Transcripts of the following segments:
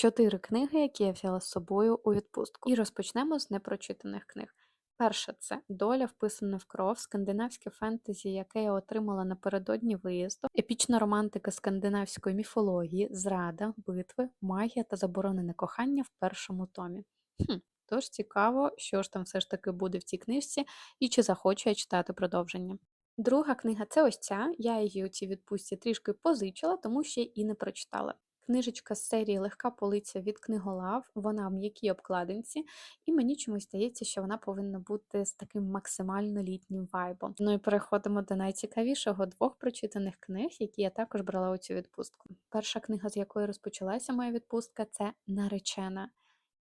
Чотири книги, які я взяла з собою у відпустку. І розпочнемо з непрочитаних книг. Перша це Доля вписана в кров, скандинавське фентезі, яке я отримала напередодні виїзду, епічна романтика скандинавської міфології, зрада, битви, магія та заборонене кохання в першому томі. Хм, тож цікаво, що ж там все ж таки буде в цій книжці і чи захочу я читати продовження. Друга книга це ось ця. Я її у цій відпустці трішки позичила, тому ще і не прочитала. Книжечка з серії Легка полиця від книголав, вона в м'якій обкладинці, і мені чомусь здається, що вона повинна бути з таким максимально літнім вайбом. Ну і переходимо до найцікавішого двох прочитаних книг, які я також брала у цю відпустку. Перша книга, з якої розпочалася моя відпустка, це Наречена.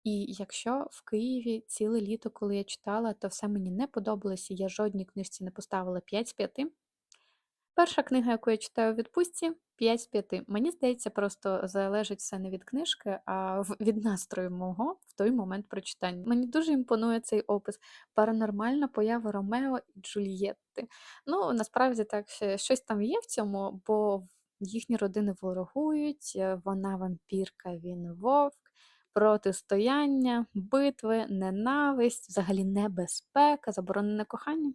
І якщо в Києві ціле літо, коли я читала, то все мені не подобалося, я жодній книжці не поставила 5 з 5. Перша книга, яку я читаю у відпустці 5 з 5. Мені здається, просто залежить все не від книжки, а від настрою мого в той момент прочитання. Мені дуже імпонує цей опис. Паранормальна поява Ромео і Джульєтти. Ну, насправді так, щось там є в цьому, бо їхні родини ворогують, вона вампірка, він вовк. Протистояння, битви, ненависть, взагалі небезпека, заборонене кохання.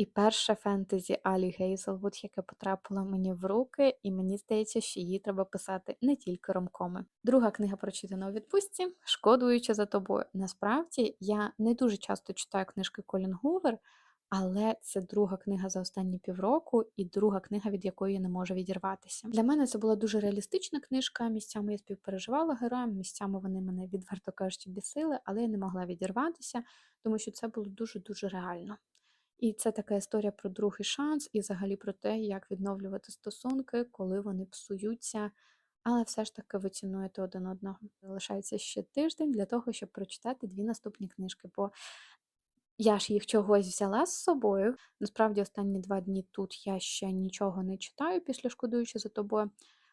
І перше фентезі Алі Гейзелвуд, яке потрапило мені в руки, і мені здається, що її треба писати не тільки ромкоми. Друга книга прочитана у відпустці, шкодуючи за тобою. Насправді я не дуже часто читаю книжки Колін Гувер, але це друга книга за останні півроку, і друга книга, від якої я не можу відірватися. Для мене це була дуже реалістична книжка. Місцями я співпереживала героям, місцями вони мене відверто кажучи бісили, але я не могла відірватися, тому що це було дуже дуже реально. І це така історія про другий шанс і взагалі про те, як відновлювати стосунки, коли вони псуються, але все ж таки ви цінуєте один одного. Залишається ще тиждень для того, щоб прочитати дві наступні книжки. Бо я ж їх чогось взяла з собою. Насправді, останні два дні тут я ще нічого не читаю після шкодуючи за тобою,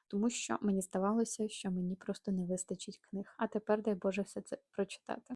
тому що мені здавалося, що мені просто не вистачить книг. А тепер, дай Боже, все це прочитати.